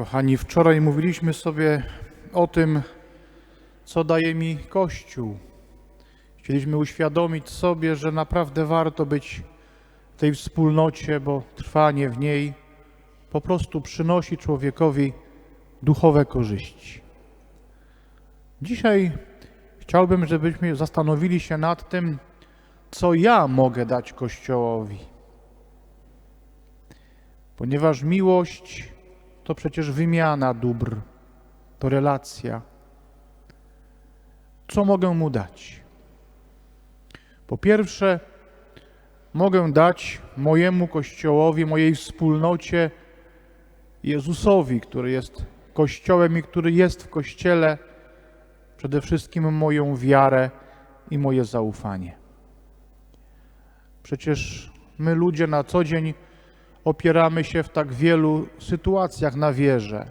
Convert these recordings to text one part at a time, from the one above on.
Kochani, wczoraj mówiliśmy sobie o tym, co daje mi Kościół. Chcieliśmy uświadomić sobie, że naprawdę warto być w tej wspólnocie, bo trwanie w niej po prostu przynosi człowiekowi duchowe korzyści. Dzisiaj chciałbym, żebyśmy zastanowili się nad tym, co ja mogę dać Kościołowi. Ponieważ miłość to przecież wymiana dóbr, to relacja. Co mogę mu dać? Po pierwsze, mogę dać mojemu Kościołowi, mojej wspólnocie Jezusowi, który jest Kościołem i który jest w Kościele, przede wszystkim moją wiarę i moje zaufanie. Przecież my ludzie na co dzień opieramy się w tak wielu sytuacjach na wierze.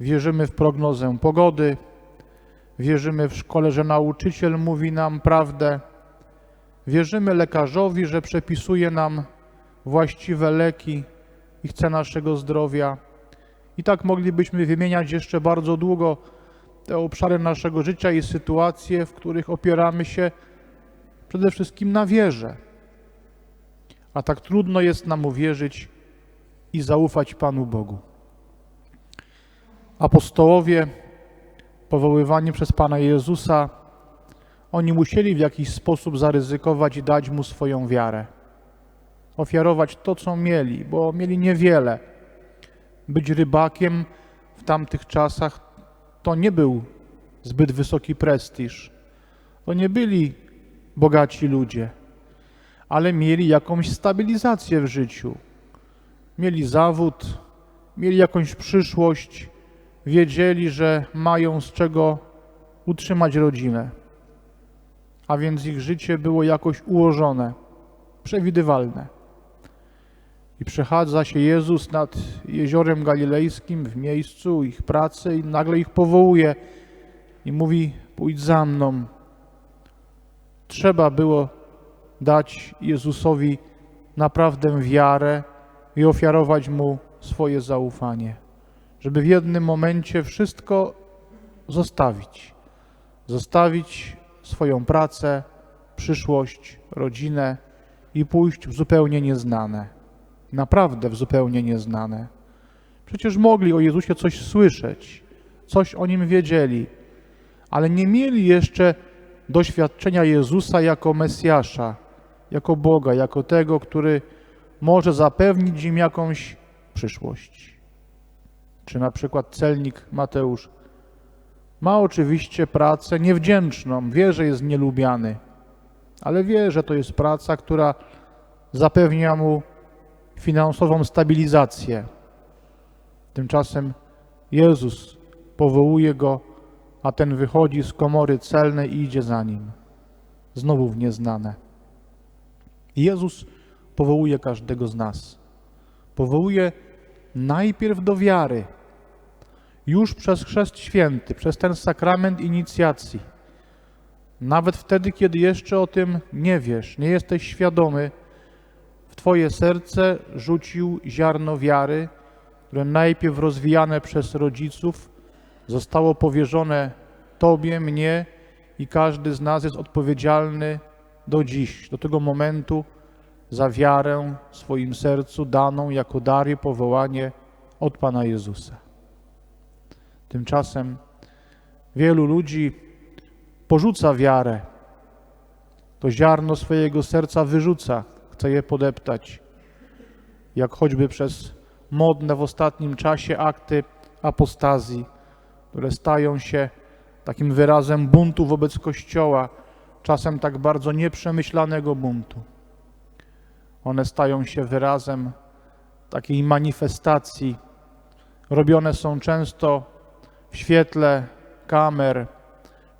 Wierzymy w prognozę pogody, wierzymy w szkole, że nauczyciel mówi nam prawdę, wierzymy lekarzowi, że przepisuje nam właściwe leki i chce naszego zdrowia. I tak moglibyśmy wymieniać jeszcze bardzo długo te obszary naszego życia i sytuacje, w których opieramy się przede wszystkim na wierze. A tak trudno jest nam uwierzyć i zaufać Panu Bogu. Apostołowie, powoływani przez Pana Jezusa, oni musieli w jakiś sposób zaryzykować i dać Mu swoją wiarę. Ofiarować to, co mieli, bo mieli niewiele. Być rybakiem w tamtych czasach to nie był zbyt wysoki prestiż. To nie byli bogaci ludzie ale mieli jakąś stabilizację w życiu. Mieli zawód, mieli jakąś przyszłość, wiedzieli, że mają z czego utrzymać rodzinę. A więc ich życie było jakoś ułożone, przewidywalne. I przechadza się Jezus nad jeziorem galilejskim w miejscu ich pracy i nagle ich powołuje i mówi: Pójdź za mną. Trzeba było dać Jezusowi naprawdę wiarę i ofiarować Mu swoje zaufanie, żeby w jednym momencie wszystko zostawić. Zostawić swoją pracę, przyszłość, rodzinę i pójść w zupełnie nieznane. Naprawdę w zupełnie nieznane. Przecież mogli o Jezusie coś słyszeć, coś o Nim wiedzieli, ale nie mieli jeszcze doświadczenia Jezusa jako Mesjasza, jako Boga, jako tego, który może zapewnić im jakąś przyszłość. Czy na przykład celnik Mateusz ma oczywiście pracę niewdzięczną, wie, że jest nielubiany, ale wie, że to jest praca, która zapewnia mu finansową stabilizację. Tymczasem Jezus powołuje go, a ten wychodzi z komory celnej i idzie za nim. Znowu w nieznane. Jezus powołuje każdego z nas. Powołuje najpierw do wiary, już przez chrzest święty, przez ten sakrament inicjacji. Nawet wtedy, kiedy jeszcze o tym nie wiesz, nie jesteś świadomy, w Twoje serce rzucił ziarno wiary, które najpierw rozwijane przez rodziców zostało powierzone Tobie, mnie i każdy z nas jest odpowiedzialny do dziś, do tego momentu za wiarę w swoim sercu daną jako dar i powołanie od Pana Jezusa. Tymczasem wielu ludzi porzuca wiarę, to ziarno swojego serca wyrzuca, chce je podeptać, jak choćby przez modne w ostatnim czasie akty apostazji, które stają się takim wyrazem buntu wobec Kościoła, czasem tak bardzo nieprzemyślanego buntu. One stają się wyrazem takiej manifestacji. Robione są często w świetle kamer,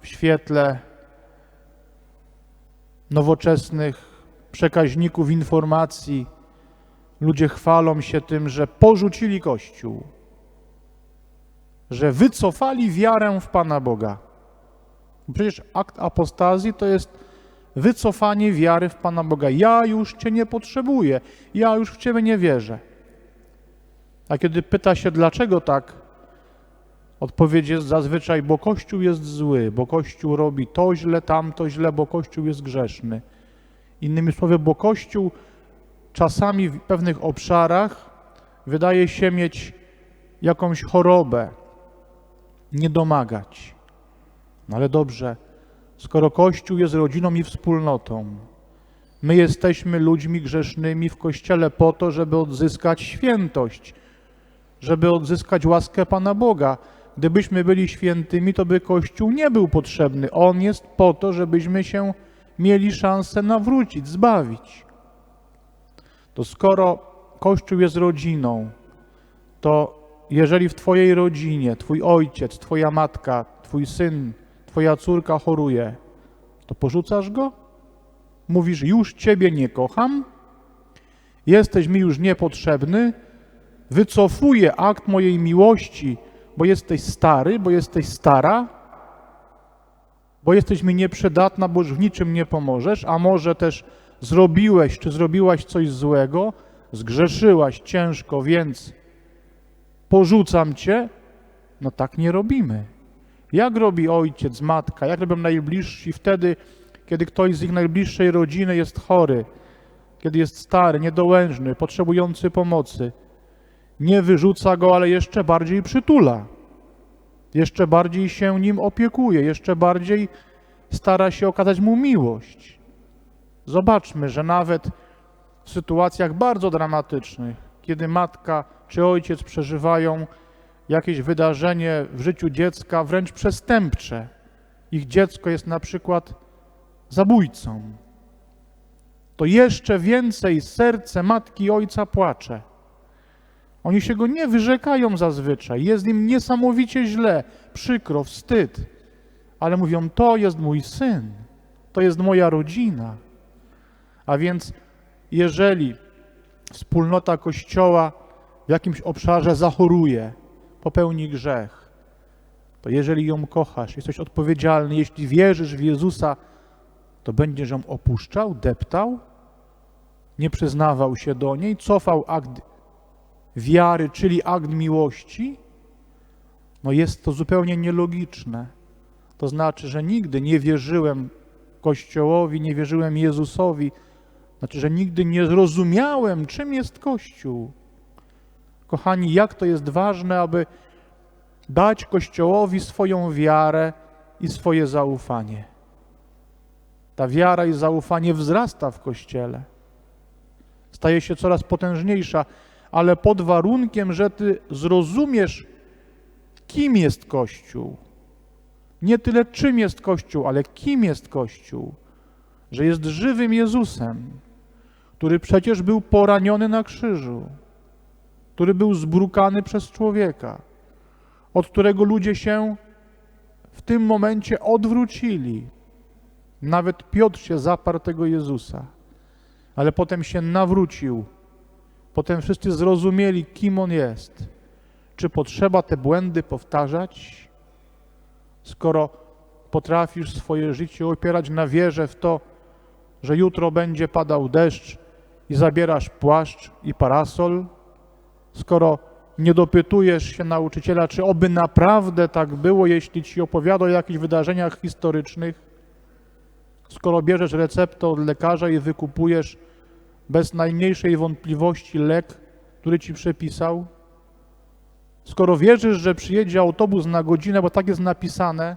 w świetle nowoczesnych przekaźników informacji. Ludzie chwalą się tym, że porzucili Kościół, że wycofali wiarę w Pana Boga. Przecież akt apostazji to jest wycofanie wiary w Pana Boga. Ja już Cię nie potrzebuję, ja już w Ciebie nie wierzę. A kiedy pyta się, dlaczego tak, odpowiedź jest zazwyczaj, bo Kościół jest zły, bo Kościół robi to źle, tamto źle, bo Kościół jest grzeszny. Innymi słowy, bo Kościół czasami w pewnych obszarach wydaje się mieć jakąś chorobę, nie domagać. No ale dobrze, skoro Kościół jest rodziną i wspólnotą, my jesteśmy ludźmi grzesznymi w Kościele po to, żeby odzyskać świętość, żeby odzyskać łaskę Pana Boga. Gdybyśmy byli świętymi, to by Kościół nie był potrzebny. On jest po to, żebyśmy się mieli szansę nawrócić, zbawić. To skoro Kościół jest rodziną, to jeżeli w Twojej rodzinie Twój ojciec, Twoja matka, Twój syn, Twoja córka choruje, to porzucasz go? Mówisz, już Ciebie nie kocham, jesteś mi już niepotrzebny, wycofuję akt mojej miłości, bo jesteś stary, bo jesteś stara, bo jesteś mi nieprzydatna, bo już w niczym nie pomożesz, a może też zrobiłeś czy zrobiłaś coś złego, zgrzeszyłaś ciężko, więc porzucam cię, no tak nie robimy. Jak robi ojciec, matka, jak robią najbliżsi wtedy, kiedy ktoś z ich najbliższej rodziny jest chory, kiedy jest stary, niedołężny, potrzebujący pomocy. Nie wyrzuca go, ale jeszcze bardziej przytula. Jeszcze bardziej się nim opiekuje, jeszcze bardziej stara się okazać mu miłość. Zobaczmy, że nawet w sytuacjach bardzo dramatycznych, kiedy matka czy ojciec przeżywają jakieś wydarzenie w życiu dziecka wręcz przestępcze, ich dziecko jest na przykład zabójcą, to jeszcze więcej serce matki i ojca płacze. Oni się go nie wyrzekają zazwyczaj, jest im niesamowicie źle, przykro, wstyd, ale mówią: To jest mój syn, to jest moja rodzina. A więc, jeżeli wspólnota Kościoła w jakimś obszarze zachoruje, popełni grzech, to jeżeli ją kochasz, jesteś odpowiedzialny, jeśli wierzysz w Jezusa, to będziesz ją opuszczał, deptał, nie przyznawał się do niej, cofał akt wiary, czyli akt miłości, no jest to zupełnie nielogiczne. To znaczy, że nigdy nie wierzyłem Kościołowi, nie wierzyłem Jezusowi, znaczy, że nigdy nie zrozumiałem, czym jest Kościół. Kochani, jak to jest ważne, aby dać Kościołowi swoją wiarę i swoje zaufanie. Ta wiara i zaufanie wzrasta w Kościele. Staje się coraz potężniejsza, ale pod warunkiem, że ty zrozumiesz, kim jest Kościół. Nie tyle czym jest Kościół, ale kim jest Kościół. Że jest żywym Jezusem, który przecież był poraniony na krzyżu, który był zbrukany przez człowieka, od którego ludzie się w tym momencie odwrócili. Nawet Piotr się zaparł tego Jezusa, ale potem się nawrócił. Potem wszyscy zrozumieli, kim On jest. Czy potrzeba te błędy powtarzać, skoro potrafisz swoje życie opierać na wierze w to, że jutro będzie padał deszcz i zabierasz płaszcz i parasol, skoro nie dopytujesz się nauczyciela, czy oby naprawdę tak było, jeśli ci opowiada o jakichś wydarzeniach historycznych, skoro bierzesz receptę od lekarza i wykupujesz bez najmniejszej wątpliwości lek, który ci przepisał, skoro wierzysz, że przyjedzie autobus na godzinę, bo tak jest napisane,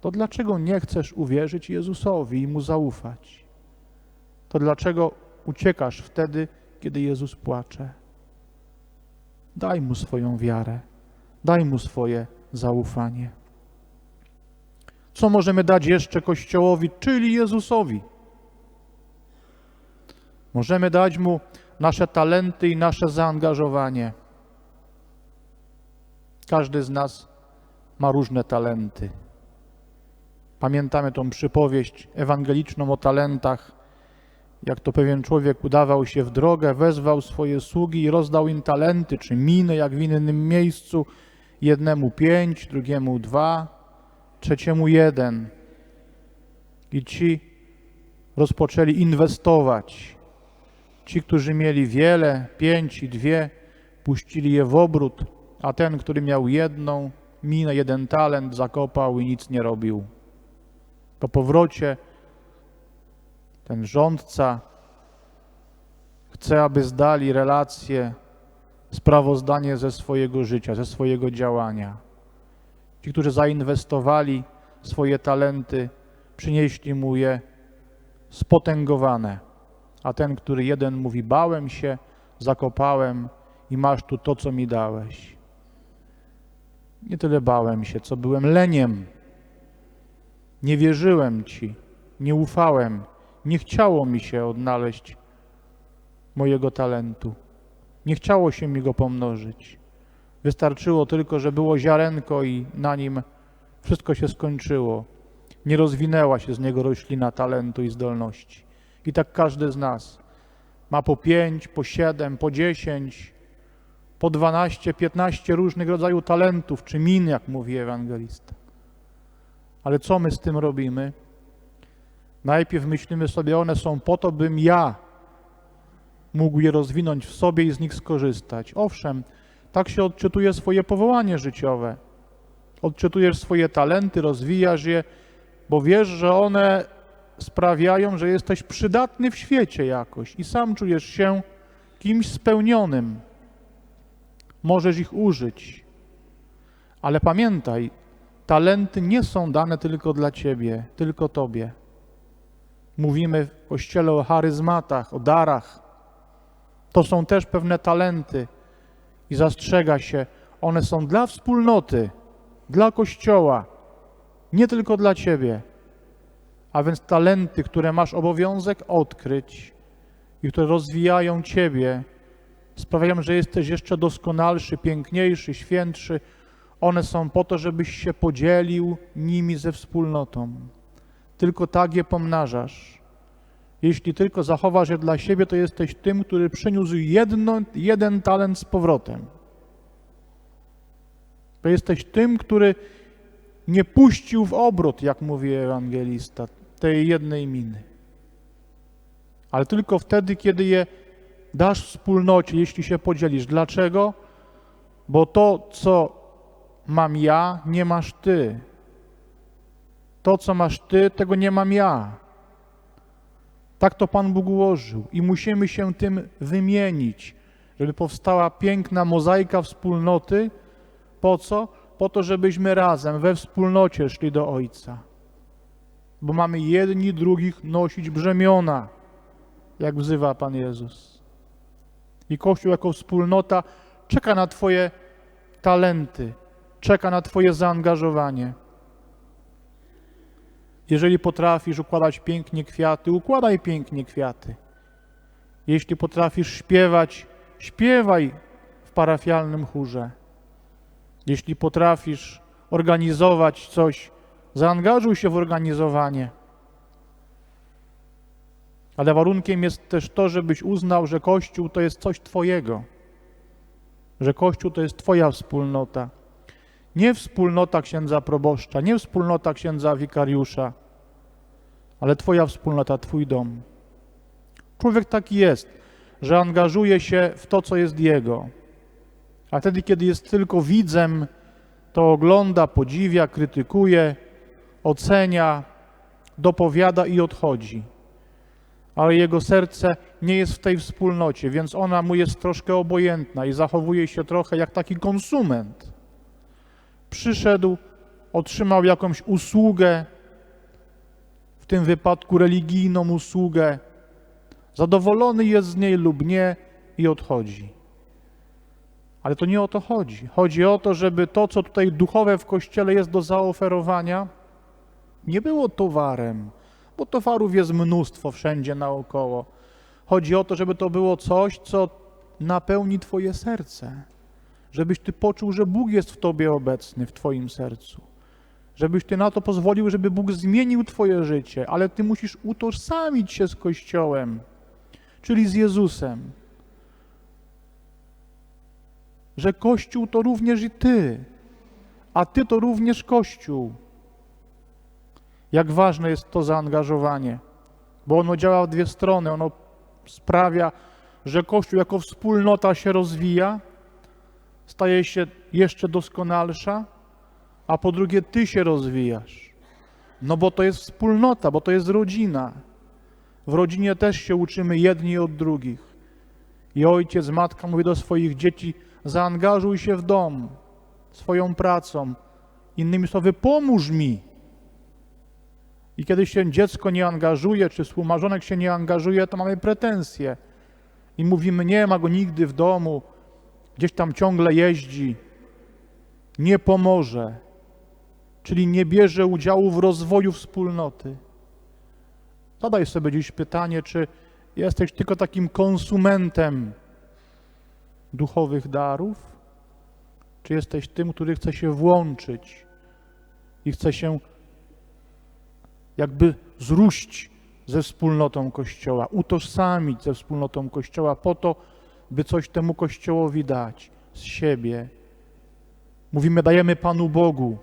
to dlaczego nie chcesz uwierzyć Jezusowi i mu zaufać? To dlaczego uciekasz wtedy, kiedy Jezus płacze? Daj mu swoją wiarę, daj mu swoje zaufanie. Co możemy dać jeszcze Kościołowi, czyli Jezusowi? Możemy dać mu nasze talenty i nasze zaangażowanie. Każdy z nas ma różne talenty. Pamiętamy tą przypowieść ewangeliczną o talentach, jak to pewien człowiek udawał się w drogę, wezwał swoje sługi i rozdał im talenty czy miny, jak w innym miejscu, jednemu pięć, drugiemu dwa, trzeciemu jeden. I ci rozpoczęli inwestować. Ci, którzy mieli wiele, pięć i dwie, puścili je w obrót, a ten, który miał jedną minę, jeden talent, zakopał i nic nie robił. Po powrocie ten rządca chce, aby zdali relacje, sprawozdanie ze swojego życia, ze swojego działania. Ci, którzy zainwestowali swoje talenty, przynieśli mu je spotęgowane. A ten, który jeden mówi: Bałem się, zakopałem i masz tu to, co mi dałeś. Nie tyle bałem się, co byłem leniem. Nie wierzyłem ci, nie ufałem, nie chciało mi się odnaleźć mojego talentu. Nie chciało się mi go pomnożyć. Wystarczyło tylko, że było ziarenko i na nim wszystko się skończyło. Nie rozwinęła się z niego roślina talentu i zdolności. I tak każdy z nas ma po pięć, po siedem, po dziesięć, po dwanaście, piętnaście różnych rodzajów talentów, czy min, jak mówi ewangelista. Ale co my z tym robimy? Najpierw myślimy sobie, one są po to, bym ja mógł je rozwinąć w sobie i z nich skorzystać. Owszem, tak się odczytuje swoje powołanie życiowe. Odczytujesz swoje talenty, rozwijasz je, bo wiesz, że one sprawiają, że jesteś przydatny w świecie jakoś i sam czujesz się kimś spełnionym. Możesz ich użyć. Ale pamiętaj, talenty nie są dane tylko dla ciebie, tylko tobie. Mówimy w kościele o charyzmatach, o darach. To są też pewne talenty i zastrzega się, one są dla wspólnoty, dla kościoła, nie tylko dla ciebie. A więc talenty, które masz obowiązek odkryć i które rozwijają ciebie, sprawiają, że jesteś jeszcze doskonalszy, piękniejszy, świętszy. One są po to, żebyś się podzielił nimi ze wspólnotą. Tylko tak je pomnażasz. Jeśli tylko zachowasz je dla siebie, to jesteś tym, który przyniósł jedno, jeden talent z powrotem. To jesteś tym, który nie puścił w obrót, jak mówi ewangelista, tej jednej miny. Ale tylko wtedy, kiedy je dasz wspólnocie, jeśli się podzielisz. Dlaczego? Bo to, co mam ja, nie masz ty. To, co masz ty, tego nie mam ja. Tak to Pan Bóg ułożył i musimy się tym wymienić, żeby powstała piękna mozaika wspólnoty. Po co? Po to, żebyśmy razem we wspólnocie szli do Ojca. Bo mamy jedni drugich nosić brzemiona, jak wzywa Pan Jezus. I Kościół jako wspólnota czeka na Twoje talenty, czeka na Twoje zaangażowanie. Jeżeli potrafisz układać pięknie kwiaty, układaj pięknie kwiaty. Jeśli potrafisz śpiewać, śpiewaj w parafialnym chórze. Jeśli potrafisz organizować coś, zaangażuj się w organizowanie. Ale warunkiem jest też to, żebyś uznał, że Kościół to jest coś Twojego, że Kościół to jest Twoja wspólnota. Nie wspólnota księdza proboszcza, nie wspólnota księdza wikariusza, ale Twoja wspólnota, Twój dom. Człowiek taki jest, że angażuje się w to, co jest jego. A wtedy, kiedy jest tylko widzem, to ogląda, podziwia, krytykuje, ocenia, dopowiada i odchodzi. Ale jego serce nie jest w tej wspólnocie, więc ona mu jest troszkę obojętna i zachowuje się trochę jak taki konsument. Przyszedł, otrzymał jakąś usługę, w tym wypadku religijną usługę, zadowolony jest z niej lub nie i odchodzi. Ale to nie o to chodzi. Chodzi o to, żeby to, co tutaj duchowe w kościele jest do zaoferowania, nie było towarem, bo towarów jest mnóstwo wszędzie naokoło. Chodzi o to, żeby to było coś, co napełni Twoje serce. Żebyś Ty poczuł, że Bóg jest w Tobie obecny, w Twoim sercu. Żebyś Ty na to pozwolił, żeby Bóg zmienił Twoje życie, ale Ty musisz utożsamić się z Kościołem, czyli z Jezusem. Że Kościół to również i Ty, a Ty to również Kościół. Jak ważne jest to zaangażowanie, bo ono działa w dwie strony. Ono sprawia, że Kościół jako wspólnota się rozwija, staje się jeszcze doskonalsza, a po drugie Ty się rozwijasz. No bo to jest wspólnota, bo to jest rodzina. W rodzinie też się uczymy jedni od drugich. I ojciec, matka mówi do swoich dzieci: zaangażuj się w dom swoją pracą. Innymi słowy, pomóż mi. I kiedy się dziecko nie angażuje, czy współmarzonek się nie angażuje, to mamy pretensje. I mówimy, nie ma go nigdy w domu, gdzieś tam ciągle jeździ, nie pomoże, czyli nie bierze udziału w rozwoju wspólnoty. Zadaj sobie dziś pytanie, czy jesteś tylko takim konsumentem duchowych darów, czy jesteś tym, który chce się włączyć i chce się jakby zruść ze wspólnotą Kościoła, utożsamić ze wspólnotą Kościoła po to, by coś temu Kościołowi dać z siebie. Mówimy, dajemy Panu Bogu.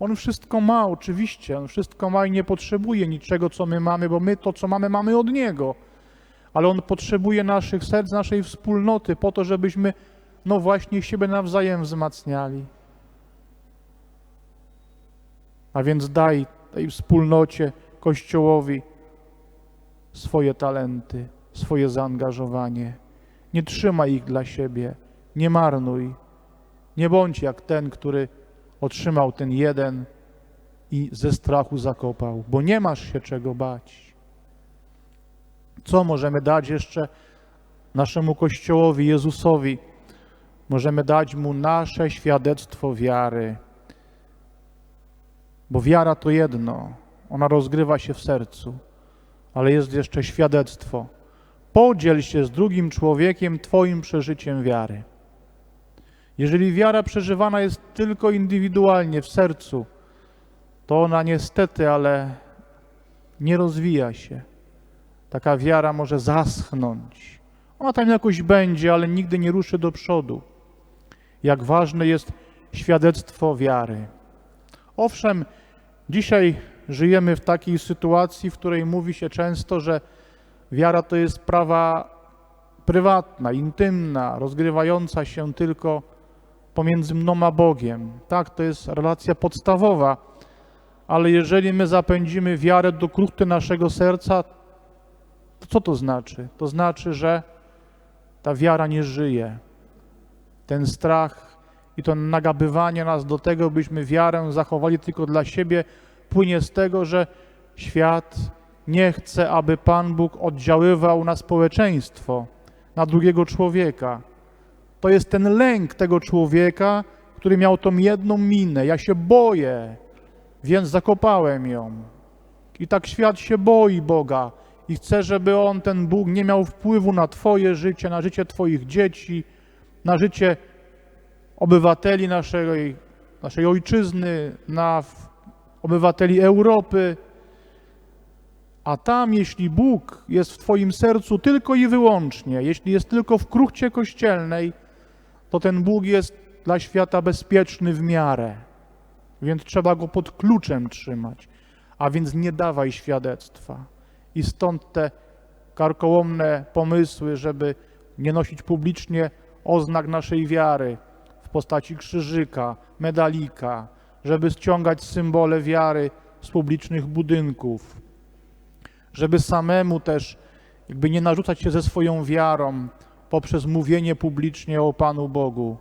On wszystko ma, oczywiście, on wszystko ma i nie potrzebuje niczego, co my mamy, bo my to, co mamy, mamy od Niego. Ale On potrzebuje naszych serc, naszej wspólnoty po to, żebyśmy, no właśnie, siebie nawzajem wzmacniali. A więc daj tej wspólnocie, Kościołowi swoje talenty, swoje zaangażowanie. Nie trzymaj ich dla siebie, nie marnuj. Nie bądź jak ten, który otrzymał ten jeden i ze strachu zakopał, bo nie masz się czego bać. Co możemy dać jeszcze naszemu Kościołowi, Jezusowi? Możemy dać Mu nasze świadectwo wiary. Bo wiara to jedno, ona rozgrywa się w sercu, ale jest jeszcze świadectwo. Podziel się z drugim człowiekiem Twoim przeżyciem wiary. Jeżeli wiara przeżywana jest tylko indywidualnie w sercu, to ona niestety, ale nie rozwija się. Taka wiara może zaschnąć. Ona tam jakoś będzie, ale nigdy nie ruszy do przodu. Jak ważne jest świadectwo wiary. Owszem, dzisiaj żyjemy w takiej sytuacji, w której mówi się często, że wiara to jest sprawa prywatna, intymna, rozgrywająca się tylko pomiędzy mną a Bogiem. Tak, to jest relacja podstawowa, ale jeżeli my zapędzimy wiarę do kruchty naszego serca, to co to znaczy? To znaczy, że ta wiara nie żyje. Ten strach i to nagabywanie nas do tego, byśmy wiarę zachowali tylko dla siebie, płynie z tego, że świat nie chce, aby Pan Bóg oddziaływał na społeczeństwo, na drugiego człowieka. To jest ten lęk tego człowieka, który miał tą jedną minę. Ja się boję, więc zakopałem ją. I tak świat się boi Boga i chce, żeby on, ten Bóg, nie miał wpływu na Twoje życie, na życie Twoich dzieci, na życie obywateli naszej, naszej ojczyzny, na obywateli Europy. A tam, jeśli Bóg jest w Twoim sercu tylko i wyłącznie, jeśli jest tylko w kruchcie kościelnej, to ten Bóg jest dla świata bezpieczny w miarę. Więc trzeba go pod kluczem trzymać. A więc nie dawaj świadectwa. I stąd te karkołomne pomysły, żeby nie nosić publicznie oznak naszej wiary w postaci krzyżyka, medalika, żeby ściągać symbole wiary z publicznych budynków, żeby samemu też jakby nie narzucać się ze swoją wiarą poprzez mówienie publicznie o Panu Bogu.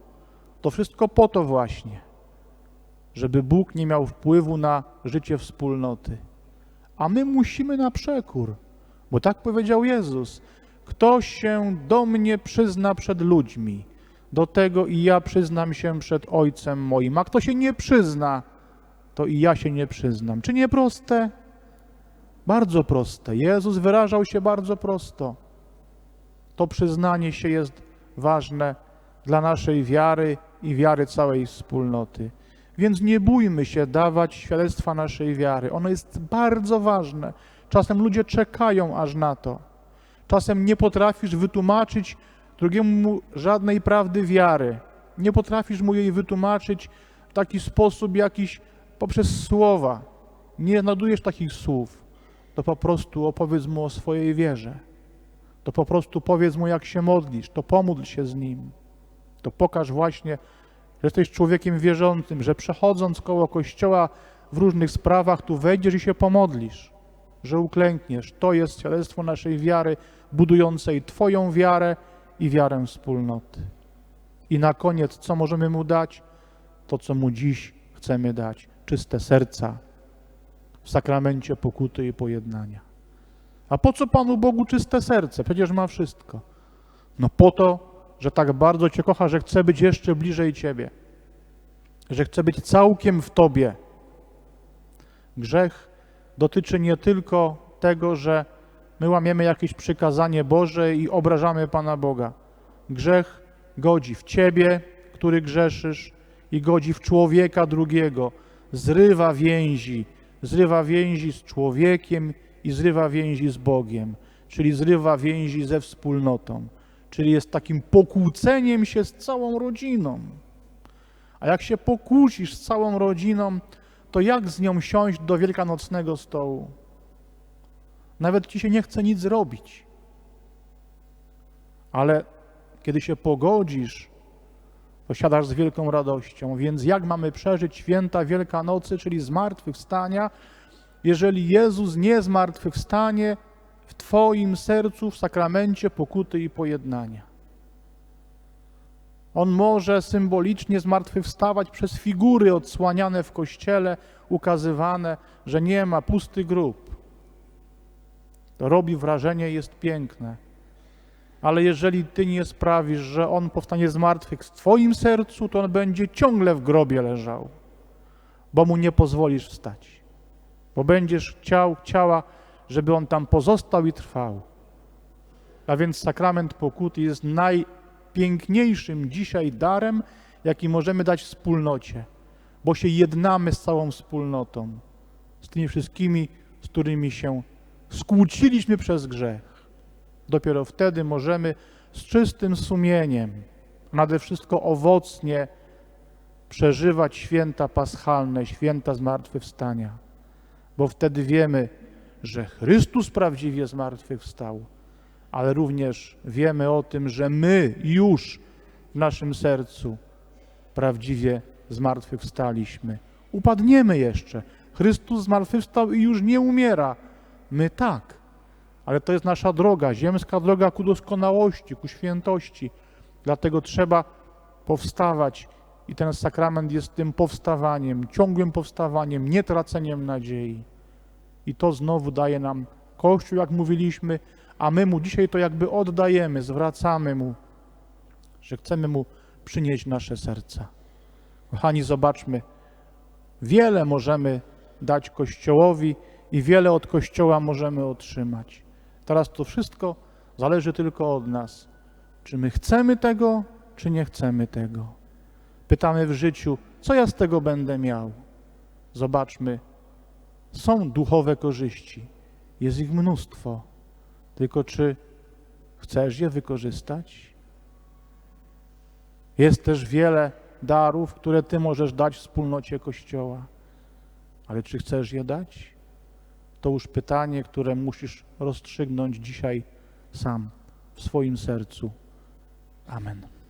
To wszystko po to właśnie, żeby Bóg nie miał wpływu na życie wspólnoty. A my musimy na przekór, bo tak powiedział Jezus. Kto się do mnie przyzna przed ludźmi, do tego i ja przyznam się przed Ojcem moim. A kto się nie przyzna, to i ja się nie przyznam. Czy nie proste? Bardzo proste. Jezus wyrażał się bardzo prosto. To przyznanie się jest ważne dla naszej wiary i wiary całej wspólnoty. Więc nie bójmy się dawać świadectwa naszej wiary. Ono jest bardzo ważne. Czasem ludzie czekają aż na to. Czasem nie potrafisz wytłumaczyć drugiemu żadnej prawdy wiary. Nie potrafisz mu jej wytłumaczyć w taki sposób jakiś poprzez słowa. Nie znajdujesz takich słów. To po prostu opowiedz mu o swojej wierze. To po prostu powiedz mu, jak się modlisz. To pomódl się z nim. To pokaż właśnie, że jesteś człowiekiem wierzącym, że przechodząc koło kościoła w różnych sprawach, tu wejdziesz i się pomodlisz, że uklękniesz. To jest świadectwo naszej wiary, budującej Twoją wiarę i wiarę wspólnoty. I na koniec, co możemy Mu dać? To, co Mu dziś chcemy dać. Czyste serca w sakramencie pokuty i pojednania. A po co Panu Bogu czyste serce? Przecież ma wszystko. No po to, że tak bardzo Cię kocha, że chce być jeszcze bliżej Ciebie. Że chce być całkiem w Tobie. Grzech dotyczy nie tylko tego, że my łamiemy jakieś przykazanie Boże i obrażamy Pana Boga. Grzech godzi w Ciebie, który grzeszysz, i godzi w człowieka drugiego. Zrywa więzi, zrywa więzi z człowiekiem i zrywa więzi z Bogiem, czyli zrywa więzi ze wspólnotą, czyli jest takim pokłóceniem się z całą rodziną. A jak się pokłócisz z całą rodziną, to jak z nią siąść do wielkanocnego stołu? Nawet ci się nie chce nic zrobić. Ale kiedy się pogodzisz, to siadasz z wielką radością. Więc jak mamy przeżyć święta Wielkanocy, czyli zmartwychwstania, jeżeli Jezus nie zmartwychwstanie w Twoim sercu w sakramencie pokuty i pojednania? On może symbolicznie zmartwychwstawać przez figury odsłaniane w kościele, ukazywane, że nie ma pusty grób. To robi wrażenie, jest piękne. Ale jeżeli Ty nie sprawisz, że On powstanie z martwych w Twoim sercu, to On będzie ciągle w grobie leżał, bo Mu nie pozwolisz wstać. Bo będziesz chciał, chciała, żeby On tam pozostał i trwał. A więc sakrament pokuty jest najpiękniejszym dzisiaj darem, jaki możemy dać wspólnocie, bo się jednamy z całą wspólnotą, z tymi wszystkimi, z którymi się skłóciliśmy przez grzech. Dopiero wtedy możemy z czystym sumieniem, nade wszystko owocnie przeżywać święta paschalne, święta zmartwychwstania, bo wtedy wiemy, że Chrystus prawdziwie zmartwychwstał, ale również wiemy o tym, że my już w naszym sercu prawdziwie zmartwychwstaliśmy. Upadniemy jeszcze. Chrystus zmartwychwstał i już nie umiera. My tak ale to jest nasza droga, ziemska droga ku doskonałości, ku świętości. Dlatego trzeba powstawać i ten sakrament jest tym powstawaniem, ciągłym powstawaniem, nie traceniem nadziei. I to znowu daje nam Kościół, jak mówiliśmy, a my mu dzisiaj to jakby oddajemy, zwracamy mu, że chcemy mu przynieść nasze serca. Kochani, zobaczmy, wiele możemy dać Kościołowi i wiele od Kościoła możemy otrzymać. Teraz to wszystko zależy tylko od nas. Czy my chcemy tego, czy nie chcemy tego. Pytamy w życiu, co ja z tego będę miał? Zobaczmy, są duchowe korzyści, jest ich mnóstwo. Tylko czy chcesz je wykorzystać? Jest też wiele darów, które Ty możesz dać wspólnocie Kościoła. Ale czy chcesz je dać? To już pytanie, które musisz rozstrzygnąć dzisiaj sam w swoim sercu. Amen.